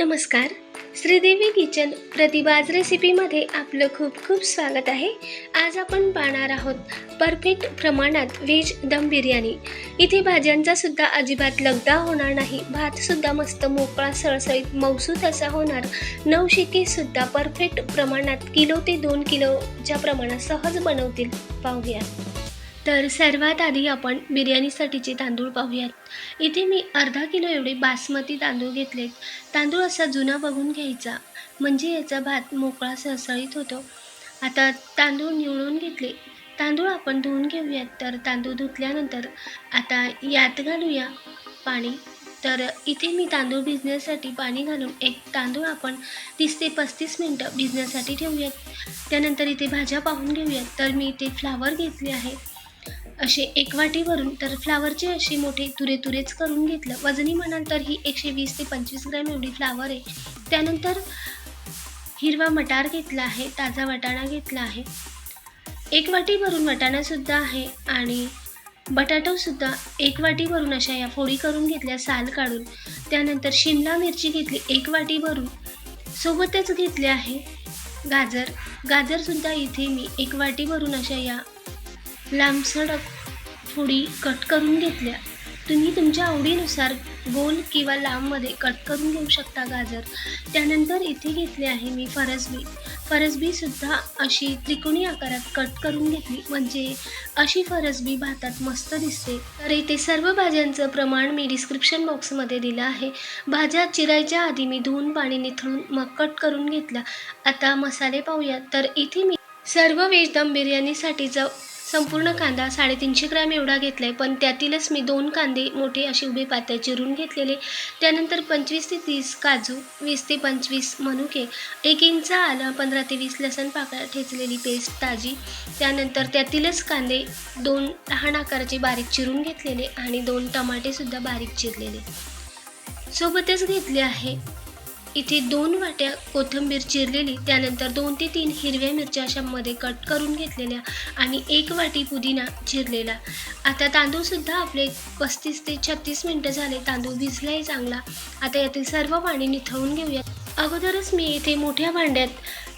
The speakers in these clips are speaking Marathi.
नमस्कार. श्रीदेवी किचन प्रतिभाज रेसिपीमध्ये आपलं खूप खूप स्वागत आहे. आज आपण पाहणार आहोत परफेक्ट प्रमाणात व्हेज दम बिर्याणी. इथे भाज्यांचा सुद्धा अजिबात लगदा होणार नाही. भातसुद्धा मस्त मोकळा सळसळीत मौसूत असा होणार. नवशिकेसुद्धा परफेक्ट प्रमाणात किलो ते दोन किलोच्या प्रमाणात सहज बनवतील. पाहूया. तर सर्वात आधी आपण बिर्याणीसाठीचे तांदूळ पाहूयात. इथे मी अर्धा किलो एवढे बासमती तांदूळ घेतलेत. तांदूळ असा जुना बघून घ्यायचा म्हणजे याचा भात मोकळा सळसळीत होतो. आता तांदूळ निवडून घेतले. तांदूळ आपण धुवून घेऊयात. तर तांदूळ धुतल्यानंतर आता यात घालूया पाणी. तर इथे मी तांदूळ भिजण्यासाठी पाणी घालून एक तांदूळ आपण तीस ते पस्तीस मिनटं भिजण्यासाठी ठेवूयात. त्यानंतर इथे भाज्या पाहून घेऊयात. तर मी इथे फ्लावर घेतले आहे असे एक वाटी भरून तर फ्लावरचे असे मोठे तुरे तुरेच करून घेतलं. वजनी म्हणाल तर ही एकशे वीस ते पंचवीस ग्रॅम एवढी फ्लावर आहे. त्यानंतर हिरवा मटार घेतला आहे ताजा वाटाणा घेतला आहे. एक वाटी भरून वाटाणासुद्धा आहे आणि बटाटोसुद्धा एक वाटी भरून अशा या फोडी करून घेतल्या साल काढून. त्यानंतर शिमला मिरची घेतली एक वाटी भरून. सोबतच घेतले आहे गाजर. गाजरसुद्धा इथे मी एक वाटी भरून अशा या लांबसड थोडी कट करून घेतल्या. तुम्ही तुमच्या आवडीनुसार गोल किंवा लांबमध्ये कट करून घेऊ शकता गाजर. त्यानंतर इथे घेतले आहे मी फरसबी. फरसबीसुद्धा अशी त्रिकोणी आकारात कट करून घेतली. म्हणजे अशी फरसबी भातात मस्त दिसते. तर इथे सर्व भाज्यांचं प्रमाण मी डिस्क्रिप्शन बॉक्समध्ये दिलं आहे. भाज्या चिरायच्या आधी मी धुवून पाणी निथळून मग कट करून घेतला आता मसाले पाहूयात तर इथे मी सर्व वेज दम बिर्याणीसाठीचं संपूर्ण कांदा साडेतीनशे ग्रॅम एवढा घेतला आहे पण त्यातीलच मी दोन कांदे मोठे असे उभे पात्या चिरून घेतलेले. त्यानंतर पंचवीस ते तीस काजू वीस ते पंचवीस मनुके एक इंच आलं पंधरा ते वीस लसण पाकळ्या ठेचलेली पेस्ट ताजी. त्यानंतर त्यातीलच कांदे दोन लहान आकाराचे बारीक चिरून घेतलेले आणि दोन टमाटेसुद्धा बारीक चिरलेले. सोबतच घेतले आहे इथे दोन वाट्या कोथिंबीर चिरलेली त्यानंतर दोन ते तीन हिरव्या मिरच्या अशामध्ये कट करून घेतलेल्या आणि एक वाटी पुदिना चिरलेला. आता तांदूळसुद्धा आपले पस्तीस ते छत्तीस मिनटं झाले तांदूळ भिजलाही चांगला. आता यातील सर्व पाणी निथळून घेऊयात. अगोदरच मी इथे मोठ्या भांड्यात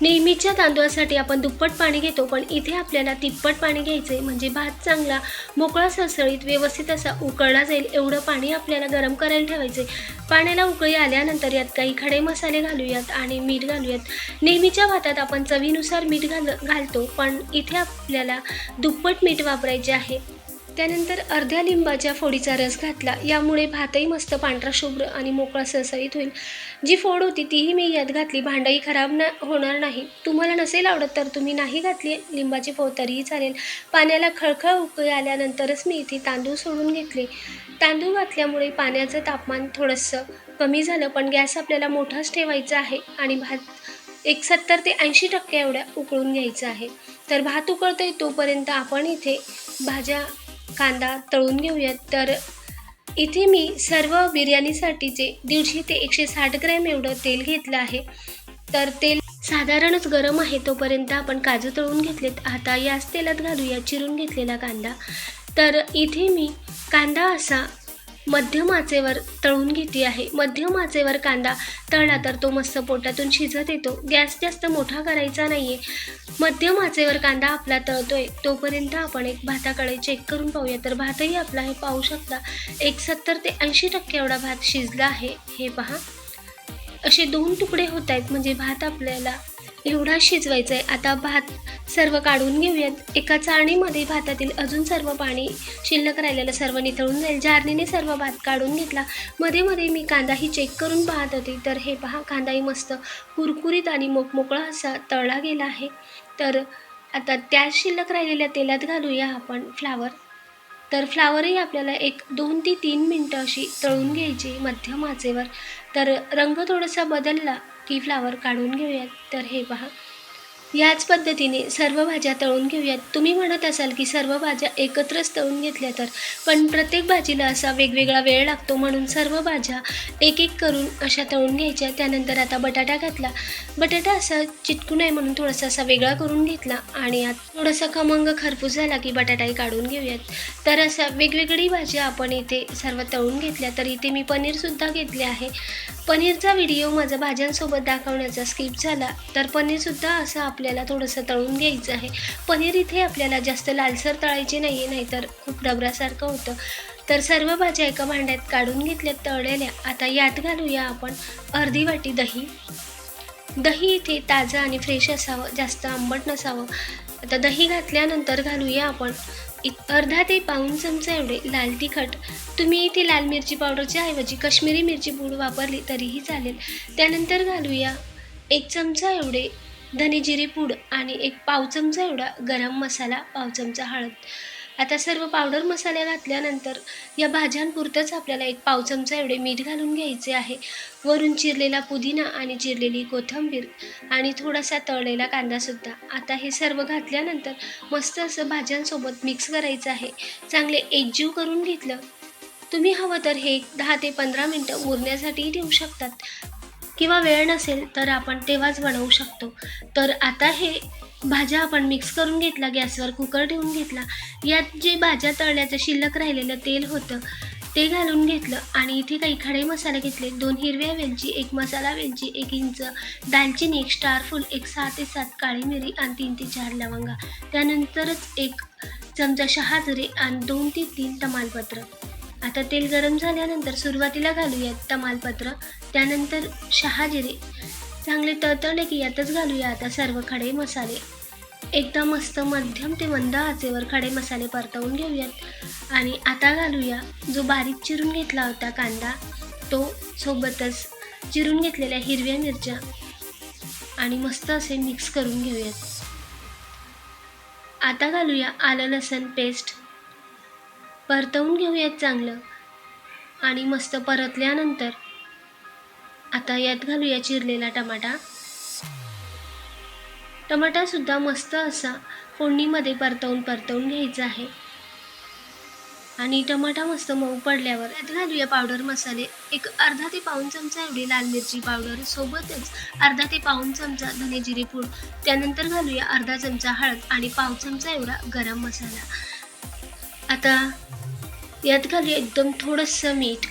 नेहमीच्या तांदूळासाठी आपण दुप्पट पाणी घेतो पण इथे आपल्याला तिप्पट पाणी घ्यायचं आहे म्हणजे भात चांगला मोकळा सळसळीत व्यवस्थित असा उकळला जाईल एवढं पाणी आपल्याला गरम करायला ठेवायचं आहे पाण्याला उकळी आल्यानंतर यात काही खडे मसाले घालूयात आणि मीठ घालूयात. नेहमीच्या भातात आपण चवीनुसार मीठ घाल घालतो पण इथे आपल्याला दुप्पट मीठ वापरायचे आहे. त्यानंतर अर्ध्या लिंबाच्या फोडीचा रस घातला. यामुळे भातही मस्त पांढरा शुभ्र आणि मोकळा सळसळीत होईल. जी फोड होती तीही मी यात घातली. भांडही खराब ना होणार नाही. तुम्हाला नसेल आवडत तर तुम्ही नाही घातली लिंबाची फोड तरीही चालेल. पाण्याला खळखळ उकळी आल्यानंतरच मी इथे तांदूळ सोडून घेतले. तांदूळ घातल्यामुळे पाण्याचं तापमान थोडंसं कमी झालं पण गॅस आपल्याला मोठाच ठेवायचा आहे आणि भात एक सत्तर ते ऐंशी टक्के एवढ्या उकळून घ्यायचं आहे. तर भात उकळतोय तोपर्यंत आपण इथे भाज्या कांदा तळून घेऊयात. तर इथे मी सर्व बिर्याणीसाठीचे दीडशे ते एकशे साठ ग्रॅम एवढं तेल घेतलं आहे. तर तेल साधारणच गरम आहे तोपर्यंत आपण काजू तळून घेतलेत. आता याच तेलात घालूया चिरून घेतलेला कांदा. तर इथे मी कांदा असा मध्यम आचेवर तळून घेते आहे. मध्यम आचेवर कांदा तळला तर तो मस्त पोटातून शिजत येतो. गॅस जास्त मोठा करायचा नाही आहे मध्यम आचेवर कांदा आपला तळतोय. तोपर्यंत आपण एक भाताकडे चेक करून पाहूया. तर भातही आपला हे पाहू शकता. एक सत्तर ते ऐंशी टक्के एवढा भात शिजला आहे. हे पहा. असे दोन तुकडे होत आहेत. म्हणजे भात आपल्याला एवढा शिजवायचा आहे आता भात सर्व काढून घेऊयात. एका चाळणीमध्ये भातातील अजून सर्व पाणी शिल्लक राहिलेलं सर्व नितळून जाईल. जारणीने सर्व भात काढून घेतला. मध्ये मध्ये मी कांदाही चेक करून पाहत होते. तर हे पहा कांदाही मस्त कुरकुरीत आणि मोकमोकळा असा तळला गेला आहे. तर आता त्या शिल्लक राहिलेल्या तेलात घालूया आपण फ्लावर. तर फ्लावरही आपल्याला एक दोन ते तीन मिनटं अशी तळून घ्यायची मध्यम आचेवर. तर रंग थोडासा बदलला. की फ्लावर काढून घेऊयात. तर हे पहा. याच पद्धतीने सर्व भाज्या तळून घेऊयात. तुम्ही म्हणत असाल की सर्व भाज्या एकत्रच तळून घेतल्या तर पण प्रत्येक भाजीला असा वेगवेगळा वेळ लागतो म्हणून सर्व भाज्या एक एक करून अशा तळून घ्यायच्या त्यानंतर आता बटाटा घातला. बटाटा असा चिटकू नये म्हणून थोडासा असा वेगळा करून घेतला आणि आता थोडासा खमंग खरपूस झाला की बटाटाही काढून घेऊयात. तर असा वेगवेगळी भाज्या आपण इथे सर्व तळून घेतल्या तर इथे मी पनीरसुद्धा घेतले आहे. पनीरचा व्हिडिओ माझा भाज्यांसोबत दाखवण्याचा स्किप झाला तर पनीरसुद्धा असं आपल्याला थोडंसं तळून घ्यायचं आहे. पनीर इथे आपल्याला जास्त लालसर तळायची नाही आहे नाहीतर खूप डबरासारखं होतं. तर सर्व भाज्या एका भांड्यात काढून घेतल्यात तळलेल्या. आता यात घालूया आपण अर्धी वाटी दही. दही इथे ताजं आणि फ्रेश असावं जास्त आंबट नसावं. आता दही घातल्यानंतर घालूया आपण अर्धा ते पाऊण चमचा एवढे लाल तिखट. तुम्ही इथे लाल मिरची पावडरच्या ऐवजी काश्मीरी मिरची पूड वापरली तरीही चालेल. त्यानंतर घालूया एक चमचा एवढे धनेजिरे पूड आणि एक पाव चमचा एवढा गरम मसाला पाव चमचा हळद. आता सर्व पावडर मसाले घातल्यानंतर या भाज्यांपुरतंच आपल्याला एक पाव चमचा एवढे मीठ घालून घ्यायचे आहे. वरून चिरलेला पुदिना आणि चिरलेली कोथिंबीर आणि थोडासा तळलेला कांदासुद्धा आता हे सर्व घातल्यानंतर मस्त असं भाज्यांसोबत मिक्स करायचं आहे. चांगले एकजीव करून घेतलं. तुम्ही हवं तर हे दहा ते पंधरा मिनटं मुरण्यासाठीही ठेवू शकतात. किंवा वेळ नसेल तर आपण तेव्हाच बनवू शकतो. तर आता हे भाज्या आपण मिक्स करून घेतला गॅसवर कुकर ठेवून घेतला. यात जे भाज्या तळल्याचं शिल्लक राहिलेलं तेल होतं ते घालून घेतलं आणि इथे काही खडे मसाले घेतले. दोन हिरव्या वेलची एक मसाला वेलची एक इंच दालचिनी एक स्टारफुल एक सहा ते सात काळी मिरी आणि तीन ते चार लवंगा. त्यानंतरच एक चमचा शहाजिरे आणि दोन ते तीन तमालपत्र. आता तेल गरम झाल्यानंतर सुरुवातीला घालूयात तमालपत्र त्यानंतर शहाजिरे. चांगले तळतळले की यातच घालूया आता सर्व खडे मसाले. एकदा मस्त मध्यम ते मंद आचेवर खडे मसाले परतवून घेऊयात. आणि आता घालूया जो बारीक चिरून घेतला होता कांदा तो सोबतच चिरून घेतलेल्या हिरव्या मिरच्या. आणि मस्त असे मिक्स करून घेऊयात. आता घालूया आलं लसण पेस्ट. परतवून घेऊयात चांगलं. आणि मस्त परतल्यानंतर आता यात घालूया चिरलेला टमाटा. टमाटासुद्धा मस्त असा फोडणीमध्ये परतवून परतवून घ्यायचा आहे. आणि टमाटा मस्त मऊ पडल्यावर यात घालूया पावडर मसाले. एक अर्धा ते पाऊण चमचा एवढी लाल मिरची पावडर सोबतच अर्धा ते पाऊण चमचा धने जिरे पूड. त्यानंतर घालूया अर्धा चमचा हळद आणि पाव चमचा एवढा गरम मसाला. आता यात घालूया एकदम थोडंसं मीठ.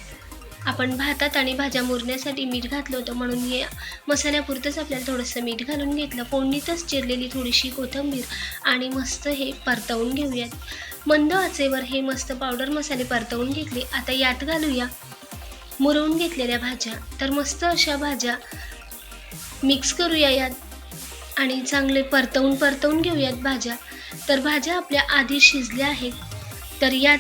आपण भातात आणि भाज्या मुरण्यासाठी मीठ घातलं होतं म्हणून हे मसाल्यापुरतंच आपल्याला थोडंसं मीठ घालून घेतलं. फोडणीतच चिरलेली थोडीशी कोथिंबीर आणि मस्त हे परतवून घेऊयात. मंद आचेवर हे मस्त पावडर मसाले परतवून घेतले. आता यात घालूया मुरवून घेतलेल्या भाज्या. तर मस्त अशा भाज्या मिक्स करूया यात आणि चांगले परतवून परतवून घेऊयात भाज्या. तर भाज्या आपल्या आधी शिजल्या आहेत. तर यात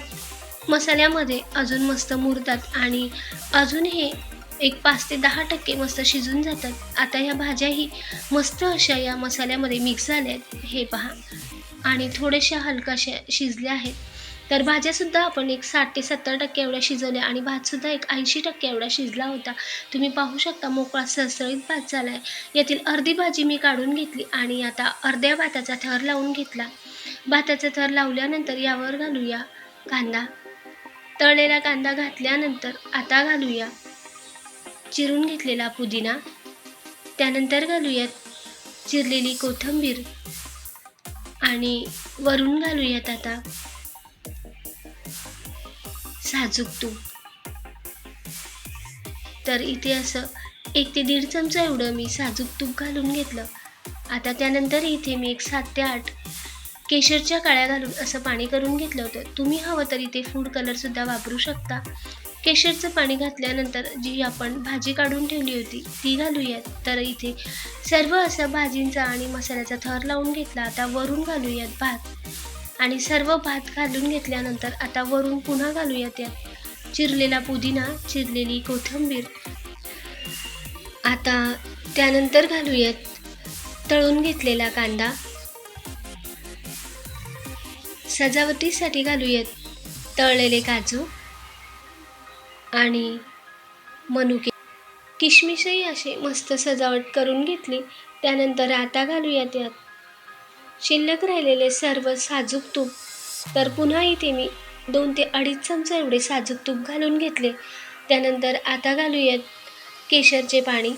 मसाल्यामध्ये अजून मस्त मुरतात आणि अजून हे एक पाच ते दहा टक्के मस्त शिजून जातात. आता ह्या भाज्याही मस्त अशा या मसाल्यामध्ये मिक्स झाल्या आहेत. हे पहा. आणि थोड्याशा हलकाशा शिजल्या आहेत. तर भाज्यासुद्धा आपण एक साठ ते सत्तर टक्के एवढ्या शिजवल्या आणि भातसुद्धा एक ऐंशी टक्के एवढा शिजला होता. तुम्ही पाहू शकता मोकळा सळसळीत भात झाला आहे यातील अर्धी भाजी मी काढून घेतली आणि आता अर्ध्या भाताचा थर लावून घेतला. भाताचा थर लावल्यानंतर यावर घालूया कांदा. तळलेला कांदा घातल्यानंतर आता घालूया चिरून घेतलेला पुदिना. त्यानंतर घालूयात चिरलेली कोथिंबीर आणि वरून घालूयात आता साजूक तूप. तर इथे असं एक ते दीड चमचा एवढं मी साजूक तूप घालून घेतलं. आता त्यानंतर इथे मी एक सात ते आठ केशरच्या काळ्या घालून असं पाणी करून घेतलं होतं. तुम्ही हवं तर इथे फूड कलरसुद्धा वापरू शकता. केशरचं पाणी घातल्यानंतर जी आपण भाजी काढून ठेवली होती ती घालूयात. तर इथे सर्व असं भाजींचा आणि मसाल्याचा थर लावून घेतला आता वरून घालूयात भात. आणि सर्व भात घालून घेतल्यानंतर आता वरून पुन्हा घालूयात यात चिरलेला पुदिना चिरलेली कोथिंबीर. आता त्यानंतर घालूयात तळून घेतलेला कांदा. सजावटीसाठी घालूयात. तळलेले काजू आणि मनुके. किशमिशही असे मस्त सजावट करून घेतली. त्यानंतर आता घालूयात यात शिल्लक राहिलेले सर्व साजूक तूप. तर पुन्हा इथे मी दोन ते अडीच चमचा एवढे साजूक तूप घालून घेतले. त्यानंतर आता घालूयात केशरचे पाणी.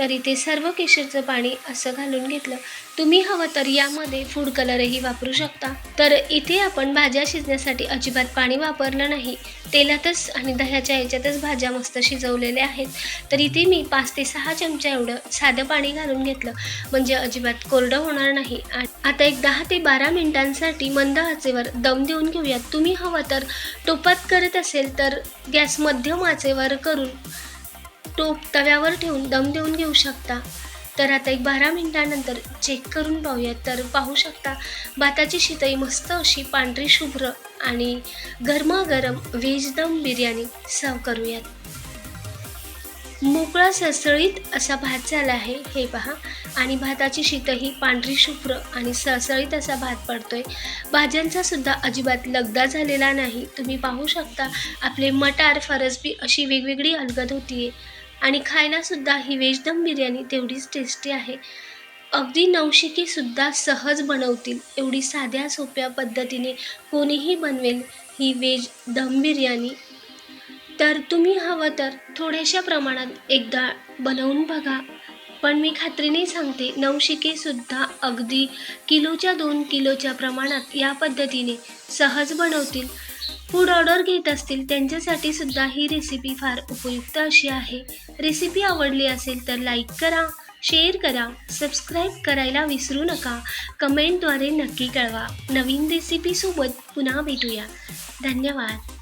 तर इथे सर्व केशरचं पाणी असं घालून घेतलं. तुम्ही हवं तर यामध्ये फूड कलरही वापरू शकता. तर इथे आपण भाज्या शिजण्यासाठी अजिबात पाणी वापरलं नाही. तेलातच आणि दह्याच्या ह्याच्यातच भाज्या मस्त शिजवलेल्या आहेत. तर इथे मी पाच ते सहा चमचा एवढं साधं पाणी घालून घेतलं. म्हणजे अजिबात कोरडं होणार नाही. आता एक दहा ते बारा मिनिटांसाठी मंद आचेवर दम देऊन घेऊयात. तुम्ही हवं तर टोपात करत असेल तर गॅस मध्यम आचेवर करून टोप तव्यावर ठेवून दम देऊन घेऊ शकता. तर आता एक बारा मिनिटानंतर चेक करून पाहूयात तर पाहू शकता भाताची शितई मस्त अशी पांढरी शुभ्र आणि गरमागरम व्हेज दम बिर्याणी सर्व करूयात. मोकळा सळसळीत असा भात झाला आहे. हे पहा. आणि भाताची शीतही पांढरी शुभ्र आणि सळसळीत असा भात पडतोय. भाज्यांचा सुद्धा अजिबात लगदा झालेला नाही. तुम्ही पाहू शकता आपले मटार फरसबी अशी वेगवेगळी अलगद होतीये. आणि खायलासुद्धा ही व्हेज दम बिर्याणी तेवढीच टेस्टी आहे. अगदी नवशिकीसुद्धा सहज बनवतील एवढी साध्या सोप्या पद्धतीने कोणीही बनवेल ही व्हेज दम बिर्याणी. तर तुम्ही हवं तर थोड्याशा प्रमाणात एकदा बनवून बघा. पण मी खात्रीने सांगते नवशिकेसुद्धा अगदी किलोच्या दोन किलोच्या प्रमाणात या पद्धतीने सहज बनवतील. फूड ऑर्डर घेत असतील त्यांच्यासाठी सुद्धा ही रेसिपी फार उपयुक्त अशी आहे. रेसिपी आवडली असेल तर लाईक करा शेअर करा सबस्क्राईब करायला विसरू नका. कमेंटद्वारे नक्की कळवा. नवीन रेसिपीसोबत पुन्हा भेटूया. धन्यवाद.